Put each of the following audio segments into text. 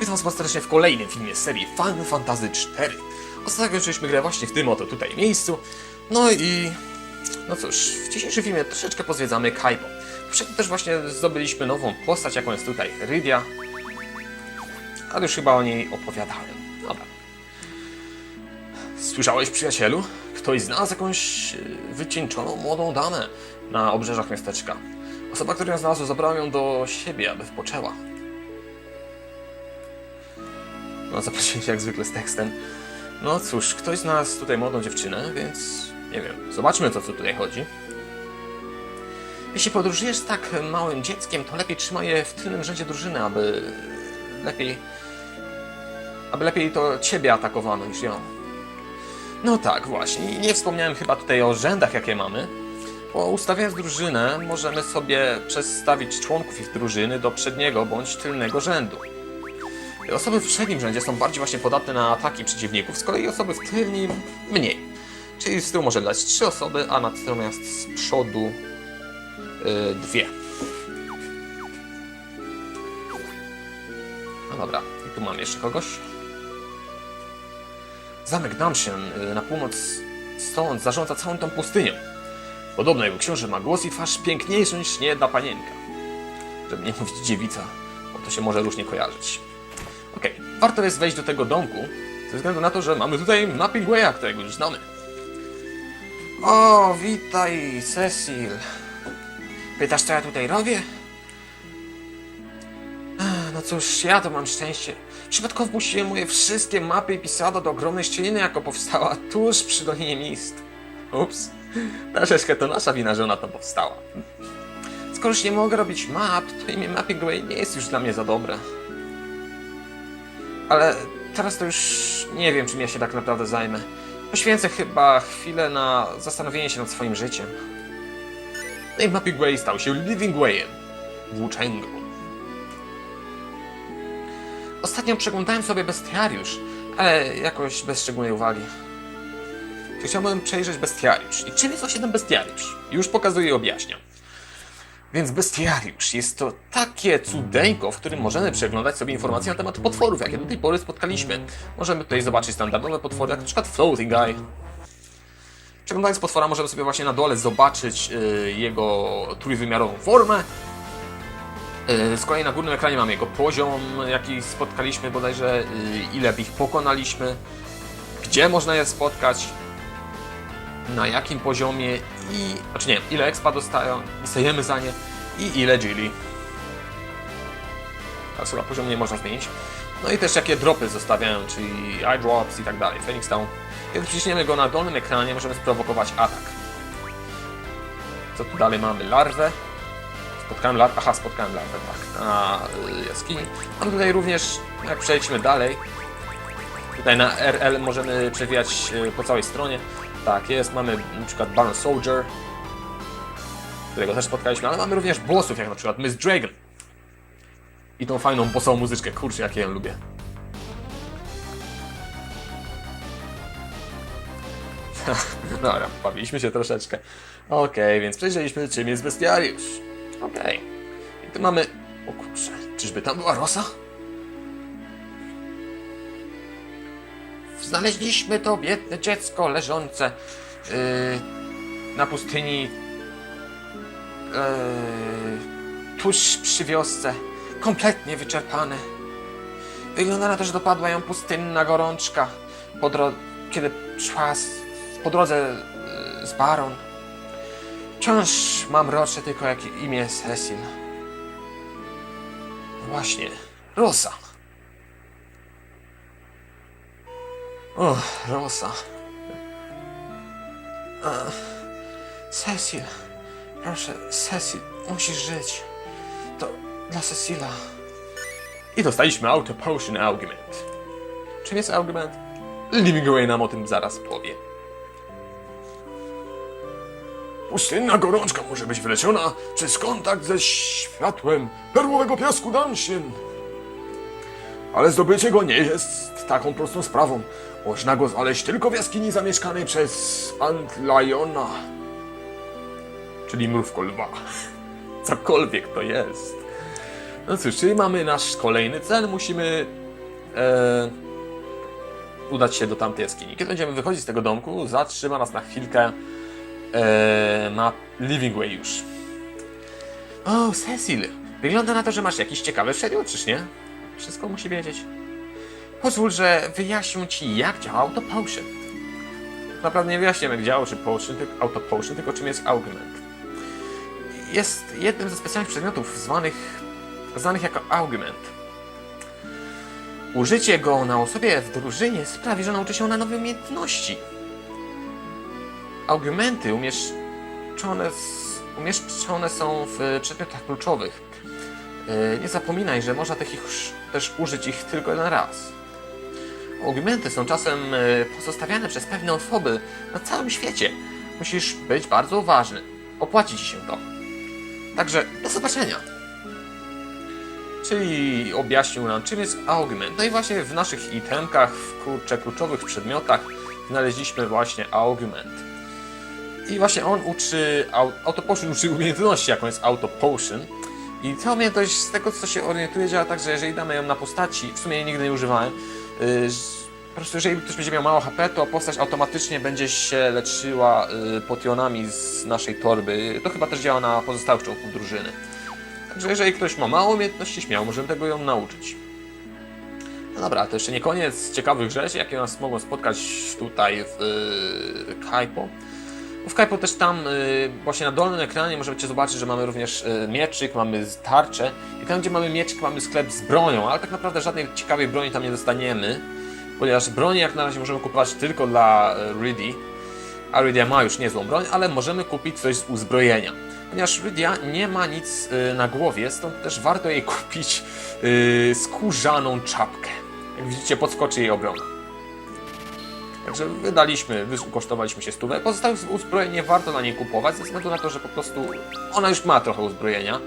Witam was serdecznie w kolejnym filmie z serii Final Fantasy 4. Ostatnio kończyliśmy grę właśnie w tym oto tutaj miejscu. No i... No cóż, w dzisiejszym filmie troszeczkę pozwiedzamy Kaipo. Wcześniej też właśnie zdobyliśmy nową postać, jaką jest tutaj Rydia. Ale już chyba o niej opowiadałem. Dobra. Słyszałeś, przyjacielu? Ktoś znalazł jakąś e, wycieńczoną młodą damę na obrzeżach miasteczka. Osoba, która ją znalazła, zabrała ją do siebie, aby wpoczęła. No, zaprosili się jak zwykle z tekstem. No cóż, ktoś znalazł tutaj młodą dziewczynę, więc nie wiem, zobaczmy co, co tutaj chodzi. Jeśli podróżujesz z tak małym dzieckiem, to lepiej trzymaj je w tylnym rzędzie drużyny, aby lepiej. aby lepiej to ciebie atakowano niż ją. No tak, właśnie. Nie wspomniałem chyba tutaj o rzędach, jakie mamy. Bo ustawiając drużynę, możemy sobie przestawić członków ich drużyny do przedniego bądź tylnego rzędu. Osoby w przednim rzędzie są bardziej właśnie podatne na ataki przeciwników, z kolei osoby w tylnym mniej. Czyli z tyłu może dać trzy osoby, a natomiast z przodu yy, dwie. No dobra, i tu mam jeszcze kogoś. Zamek Damsien yy, na północ stąd zarządza całą tą pustynią. Podobno jego książę ma głos i twarz piękniejszą niż niejedna panienka. Żeby nie mówić dziewica, bo to się może różnie kojarzyć. Okej, warto jest wejść do tego domku, ze względu na to, że mamy tutaj Mapping Way'a, którego już znamy. O, witaj, Cecil. Pytasz, co ja tutaj robię? No cóż, ja to mam szczęście. Przypadkowo wpuściłem moje wszystkie mapy i pisado do ogromnej szczeliny, jako powstała tuż przy Dolinie Mist. Ups, troszeczkę to nasza wina, że ona tam powstała. Skoro już nie mogę robić map, to imię Mapping Way nie jest już dla mnie za dobre. Ale teraz to już nie wiem, czym ja się tak naprawdę zajmę. Poświęcę chyba chwilę na zastanowienie się nad swoim życiem. No Mapping Way stał się Living Wayem. Włóczęgą. Ostatnio przeglądałem sobie bestiariusz, ale jakoś bez szczególnej uwagi. Chciałbym przejrzeć bestiariusz. I czym jest właśnie ten bestiariusz? Już pokazuję i objaśniam. Więc bestiariusz jest to takie cudeńko, w którym możemy przeglądać sobie informacje na temat potworów, jakie do tej pory spotkaliśmy. Możemy tutaj zobaczyć standardowe potwory, jak na przykład Floating Guy. Przeglądając potwora możemy sobie właśnie na dole zobaczyć y, jego trójwymiarową formę. Y, z kolei na górnym ekranie mamy jego poziom, jaki spotkaliśmy bodajże, y, ile ich pokonaliśmy, gdzie można je spotkać, na jakim poziomie i... Znaczy nie, ile expa dostają, dostajemy za nie i ile Gili. Teraz chyba poziom nie można zmienić. No i też jakie dropy zostawiają, czyli eye drops i tak dalej. Phoenix Down. Kiedy przyciśniemy go na dolnym ekranie, możemy sprowokować atak. Co tu dalej mamy? Larwę. Spotkałem larwę. Aha, spotkałem larwę, tak. Na y, jaskini. Mamy tutaj również, jak przejdźmy dalej, Tutaj na RL możemy przewijać y, po całej stronie. Tak jest, mamy przykład Baron Soldier, którego też spotkaliśmy, ale mamy również bossów, jak przykład Miss Dragon. I tą fajną bossową muzyczkę, kurczę, jak ja ją lubię. Dobra, bawiliśmy się troszeczkę. Okej, więc przejrzeliśmy, czym jest bestiariusz. Okej. I tu mamy... O kurczę, czyżby tam była Rosa? Znaleźliśmy to biedne dziecko leżące yy, na pustyni yy, tuż przy wiosce, kompletnie wyczerpane. Wygląda na to, że dopadła ją pustynna gorączka, po kiedy szła z, po drodze yy, z Baron. Wciąż mam rocze tylko jak imię Cecil. Właśnie, Rosa. O, Rosa. A, Cecil. Proszę, Cecil, musisz żyć. To dla Cecila. I dostaliśmy Auto Potion Argument. Czym jest argument? Living Away nam o tym zaraz powie. Pustynna gorączka może być wyleczona przez kontakt ze światłem perłowego piasku Dansien. Ale zdobycie go nie jest taką prostą sprawą. Można go znaleźć tylko w jaskini zamieszkanej przez Antliona. Czyli mrówko lwa. Cokolwiek to jest. No cóż, czyli mamy nasz kolejny cel. Musimy e, udać się do tamtej jaskini. Kiedy będziemy wychodzić z tego domku, zatrzyma nas na chwilkę e, na Living Way już. O, Cecil, wygląda na to, że masz jakiś ciekawy schedule, czyż nie? Wszystko musi wiedzieć. Pozwól, że wyjaśnię ci, jak działa Auto Potion. Naprawdę nie wyjaśniam, jak działa czy tylko Auto Potion, tylko czym jest Augment. Jest jednym ze specjalnych przedmiotów zwanych, znanych jako Augment. Użycie go na osobie w drużynie sprawi, że nauczy się na nowe umiejętności. Augmenty umieszczone, umieszczone są w przedmiotach kluczowych. Yy, Nie zapominaj, że można tych też użyć ich tylko jeden raz. Augmenty są czasem yy, pozostawiane przez pewne osoby na całym świecie. Musisz być bardzo uważny. Opłaci ci się to. Także do zobaczenia. Czyli objaśnił nam, czym jest augment. No i właśnie w naszych itemkach, w kurczę, kluczowych przedmiotach znaleźliśmy właśnie augment. I właśnie on uczy, au- autopotion uczy umiejętności, jaką jest autopotion. I ta umiejętność, z tego co się orientuje, działa tak, że jeżeli damy ją na postaci, w sumie jej nigdy nie używałem, yy, po prostu jeżeli ktoś będzie miał mało HP, to postać automatycznie będzie się leczyła yy, potionami z naszej torby. To chyba też działa na pozostałych członków drużyny. Także jeżeli ktoś ma mało umiejętności, śmiało możemy tego ją nauczyć. No dobra, to jeszcze nie koniec ciekawych rzeczy, jakie nas mogą spotkać tutaj w yy, Kaipo. W Kaipo też tam yy, właśnie na dolnym ekranie możecie zobaczyć, że mamy również yy, mieczyk, mamy tarczę i tam gdzie mamy mieczyk mamy sklep z bronią, ale tak naprawdę żadnej ciekawej broni tam nie dostaniemy, ponieważ broni jak na razie możemy kupować tylko dla Riddy, a Rydia ma już niezłą broń, ale możemy kupić coś z uzbrojenia. Ponieważ Rydia nie ma nic y, na głowie, stąd też warto jej kupić y, skórzaną czapkę. Jak widzicie, podskoczy jej obrona. Także wydaliśmy, kosztowaliśmy się stówę. Pozostałych uzbrojeń nie warto na niej kupować, ze względu na to, że po prostu ona już ma trochę uzbrojenia.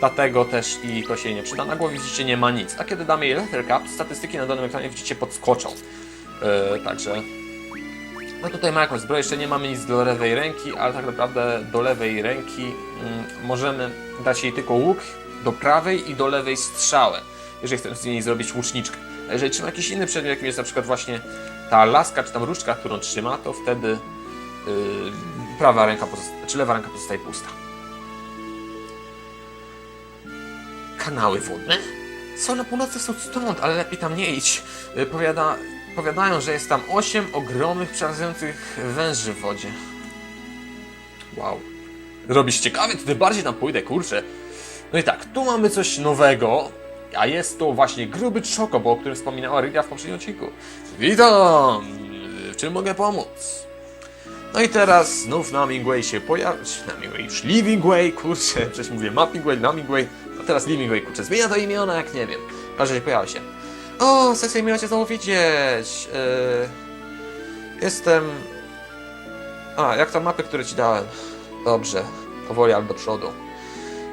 Dlatego też i to się nie przyda. Na głowie widzicie nie ma nic. A kiedy damy jej Leather Cap, statystyki na danym ekranie widzicie podskoczą. Yy, także no tutaj ma jakąś zbroję, jeszcze nie mamy nic do lewej ręki, ale tak naprawdę do lewej ręki mm, możemy dać jej tylko łuk, do prawej i do lewej strzałę, jeżeli chcemy z niej zrobić łuczniczkę. A jeżeli trzyma jakiś inny przedmiot, jakim jest na przykład właśnie ta laska czy tam różdżka, którą trzyma, to wtedy yy, prawa ręka czy lewa ręka pozostaje pusta. Kanały wodne? Są na północy, są stąd, ale lepiej tam nie idź. Yy, Powiada, powiadają, że jest tam osiem ogromnych, przerażających węży w wodzie. Wow. Robisz ciekawie, to bardziej tam pójdę, kurczę. No i tak, tu mamy coś nowego, a jest to właśnie gruby czokobo, o którym wspominała Rydia w poprzednim odcinku. Witam! W czym mogę pomóc? No i teraz znów Namingway się pojawi... Namingway, już Livingway, kurczę, przecież mówię Mappingway, Namingway, a teraz Livingway, kurczę, zmienia to imiona, jak nie wiem. Każdy się pojawia się. O, sesja miła Cię znowu widzieć. Yy, jestem... A, jak tam mapy, które Ci dałem? Dobrze, powoli, ale do przodu.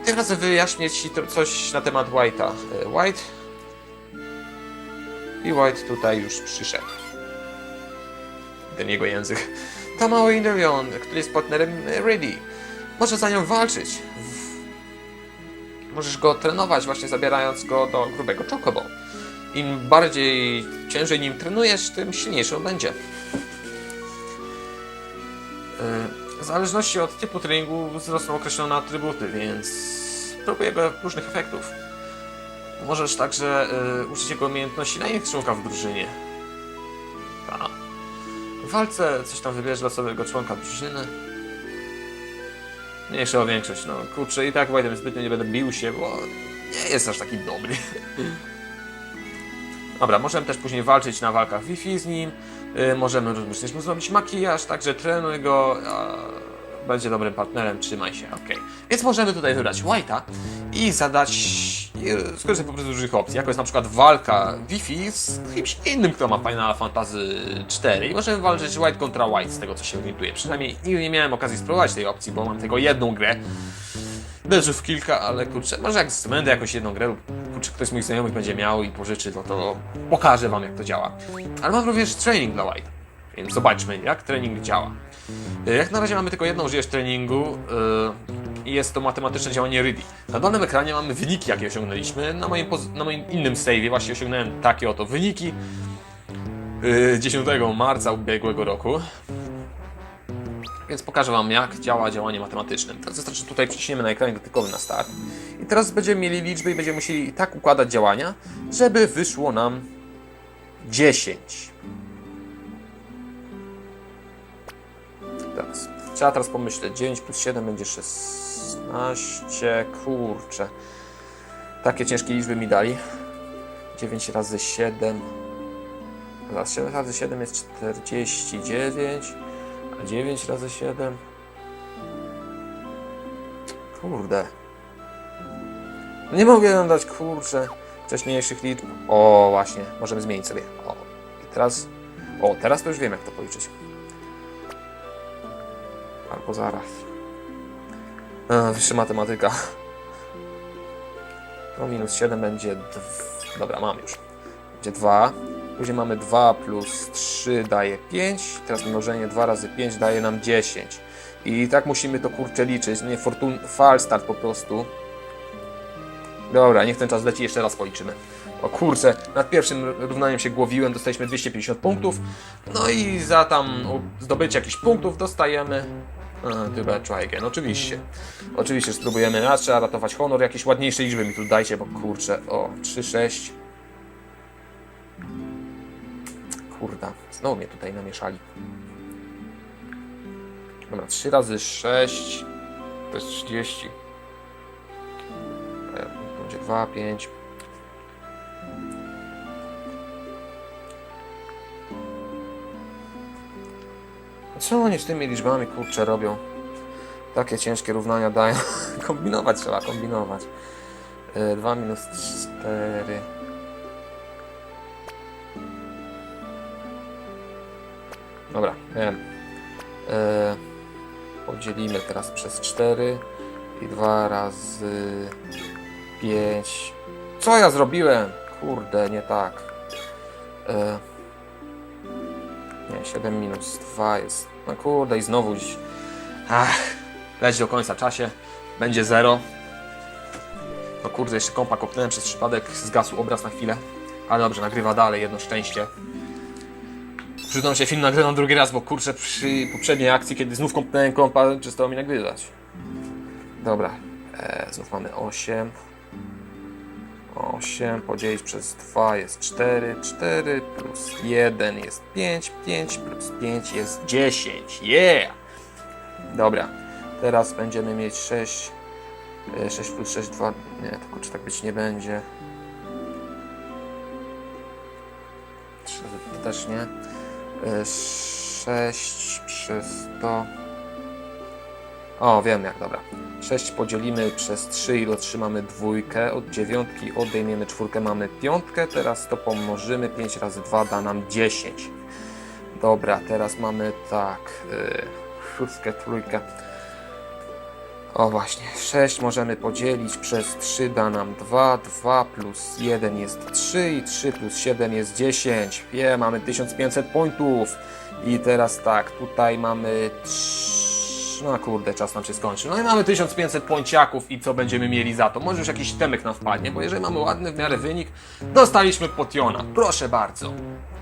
Tym razem wyjaśnię Ci tro- coś na temat White'a. Yy, White... I White tutaj już przyszedł. Ten jego język. To mały Inderion, który jest partnerem Ready. Może za nią walczyć. Możesz go trenować, właśnie zabierając go do grubego Chocobo. Im bardziej ciężej nim trenujesz, tym silniejszy on będzie. Yy, W zależności od typu treningu wzrosną określone atrybuty, więc próbuj jego różnych efektów. Możesz także yy, użyć jego umiejętności na innych członka w drużynie. Ta. W walce coś tam wybierz losowego członka drużyny. Mniejsza o większość, no kurczę, i tak White'em zbytnio nie będę bił się, bo nie jest aż taki dobry. Dobra, możemy też później walczyć na walkach Wi-Fi z nim. Yy, możemy również zrobić makijaż, także trenuj go. A, będzie dobrym partnerem, trzymaj się, ok. Więc możemy tutaj wybrać White'a i zadać. i Skorzystać po prostu z różnych opcji, jako jest na przykład walka Wi-Fi z kimś innym, kto ma Final Fantasy 4 i możemy walczyć White kontra White, z tego co się orientuję. Przynajmniej nie miałem okazji spróbować tej opcji, bo mam tylko jedną grę. Leży kilka, ale kurczę, może jak będę jakąś jedną grę lub kurczę, ktoś z moich znajomych będzie miał i pożyczy, no to pokażę wam jak to działa. Ale mam również training dla White, więc zobaczmy jak trening działa. Y, Jak na razie mamy tylko jedną rzecz treningu. y, i jest to matematyczne działanie RIDI. Na dolnym ekranie mamy wyniki, jakie osiągnęliśmy. Na moim, na moim innym save'ie właśnie osiągnąłem takie oto wyniki yy, 10 marca ubiegłego roku. Więc pokażę Wam, jak działa działanie matematyczne. To znaczy tutaj przyciśniemy na ekranie dotykowym na start. I teraz będziemy mieli liczby i będziemy musieli tak układać działania, żeby wyszło nam 10. Teraz. Trzeba teraz pomyśleć. 9 plus 7 będzie 16. Kurczę. Takie ciężkie liczby mi dali. 9 razy 7. Zaraz 7 razy 7 jest 49. A 9 razy 7. Kurde. Nie mogę dać, kurczę, wcześniejszych liczb. O, właśnie, możemy zmienić sobie. O, i teraz. O, teraz to już wiem, jak to policzyć. Albo zaraz. A, wyższa matematyka. No minus 7 będzie. Dobra, mam już. Będzie 2. Później mamy 2 plus 3 daje 5. Teraz mnożenie 2 razy 5 daje nam 10. I tak musimy to kurczę liczyć. Nie fortun falstart po prostu. Dobra, niech ten czas leci, jeszcze raz policzymy. O kurczę, nad pierwszym równaniem się głowiłem, dostaliśmy 250 punktów. No i za tam zdobycie jakichś punktów dostajemy. Chyba try again, oczywiście. Oczywiście spróbujemy raz, trzeba ratować honor. Jakieś ładniejsze liczby mi tu dajcie, bo kurczę. O, 3, 6. Kurda, znowu mnie tutaj namieszali. Dobra, 3 razy 6 to jest 30. E, Będzie 2, 5. Co oni z tymi liczbami kurczę robią? Takie ciężkie równania dają. kombinować trzeba, kombinować. 2 minus 4. Dobra, wiem. E, podzielimy teraz przez 4 i 2 razy 5. Co ja zrobiłem? Kurde, nie tak. E, nie, 7 minus 2 jest. No kurde, i znowu. dziś- Ach, leć do końca czasie. Będzie 0. No kurde, jeszcze kompa kopnąłem przez przypadek, zgasł obraz na chwilę. Ale dobrze, nagrywa dalej, jedno szczęście. Przyznam się, film nagrywam drugi raz, bo kurczę przy poprzedniej akcji, kiedy znów kąpnąłem kompa, przestało mi nagrywać. Dobra, e, znów mamy 8. 8 podzielić przez 2 jest 4, 4 plus 1 jest 5, 5 plus 5 jest 10. Yeah! Dobra, teraz będziemy mieć 6, e, 6 plus 6, 2, nie, to kurczę tak być nie będzie. 3 to też nie. 6 przez to. O, wiem jak, dobra. 6 podzielimy przez 3 i otrzymamy dwójkę. Od dziewiątki odejmiemy czwórkę, mamy piątkę. Teraz to pomnożymy. 5 razy 2 da nam 10. Dobra, teraz mamy tak. Yy, szóstkę, trójkę. O właśnie, 6 możemy podzielić przez 3 da nam 2, 2 plus 1 jest 3 i 3 plus 7 jest 10. Je, mamy 1500 punktów. I teraz tak, tutaj mamy 3... No kurde, czas nam się skończy. No i mamy 1500 ponciaków i co będziemy mieli za to? Może już jakiś temek nam wpadnie, bo jeżeli mamy ładny w miarę wynik, dostaliśmy potiona. Proszę bardzo.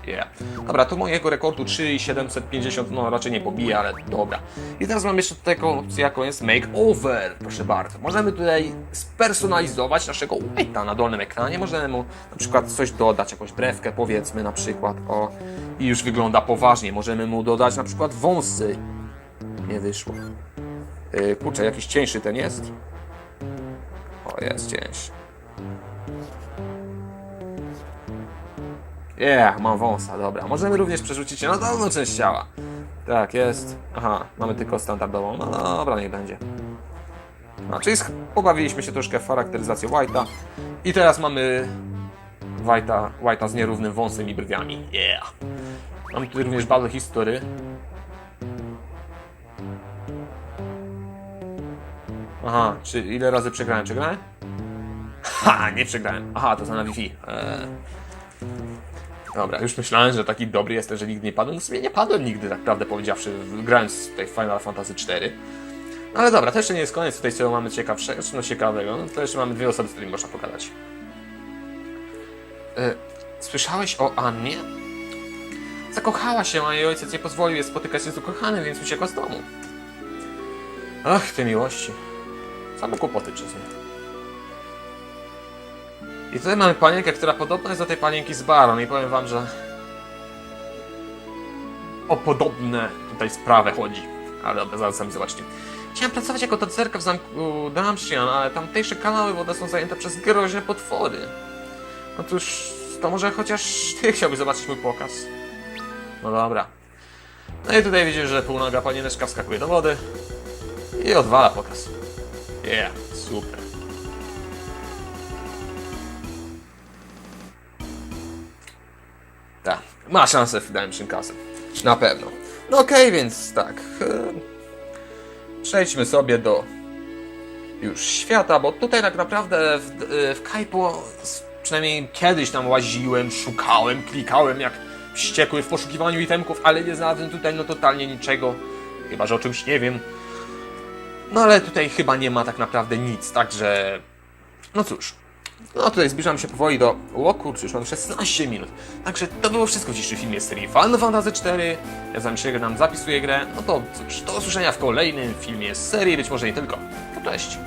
Yeah. Dobra, to mojego rekordu 3750, no raczej nie pobije, ale dobra. I teraz mam jeszcze taką opcję, jaką jest Makeover. Proszę bardzo. Możemy tutaj spersonalizować naszego White'a na dolnym ekranie. Możemy mu na przykład coś dodać, jakąś brewkę powiedzmy na przykład, o. I już wygląda poważnie. Możemy mu dodać na przykład wąsy. Nie wyszło. Yy, kurczę, jakiś cieńszy ten jest? O, jest cieńszy. Yeah, mam wąsa, dobra. Możemy również przerzucić się na dolną część ciała. Tak, jest. Aha, mamy tylko standardową. No dobra, niech będzie. A, czyli pobawiliśmy się troszkę w charakteryzację White'a. I teraz mamy White'a, White'a z nierównym wąsem i brwiami. Yeah. Mamy tutaj również bazę history. Aha, czy ile razy przegrałem? Przegrałem? Ha, nie przegrałem. Aha, to za Wi-Fi. Eee. Dobra, już myślałem, że taki dobry jestem, że nigdy nie padłem. No w sumie nie padłem nigdy, tak prawdę powiedziawszy, grając w Final Fantasy 4. No ale dobra, to jeszcze nie jest koniec tutaj, co mamy ciekawszego, no ciekawego. No, to jeszcze mamy dwie osoby, z którymi można pogadać. E, słyszałeś o Annie? Zakochała się, a jej ojciec nie pozwolił jej spotykać się z ukochanym, więc uciekła z domu. Ach, te miłości. Same kłopoty przez nie. I tutaj mamy panienkę, która podobna jest do tej panienki z Baron i powiem wam, że o podobne tutaj sprawę chodzi. Ale dobra, zaraz sami zobaczcie. Chciałem pracować jako tancerka w zamku Damshian, ale tamtejsze kanały wodne są zajęte przez groźne potwory. Otóż, to może chociaż ty chciałbyś zobaczyć mój pokaz? No dobra. No i tutaj widzisz, że półnoga panieneczka wskakuje do wody i odwala pokaz. Yeah, super. Tak, ma szansę w Redemption. Na pewno. No okej, więc tak. e, Przejdźmy sobie do już świata, bo tutaj tak naprawdę w, e, w Kaipo przynajmniej kiedyś tam łaziłem, szukałem, klikałem jak wściekły w poszukiwaniu itemków, ale nie znalazłem tutaj no totalnie niczego. Chyba, że o czymś nie wiem. No ale tutaj chyba nie ma tak naprawdę nic, także... No cóż. No tutaj zbliżam się powoli do... O kurczę, już mam 16 minut. Także to było wszystko w dzisiejszym filmie z serii Final Fantasy 4. Ja za się nam zapisuję grę. No to cóż, do usłyszenia w kolejnym filmie z serii, być może nie tylko. No cześć.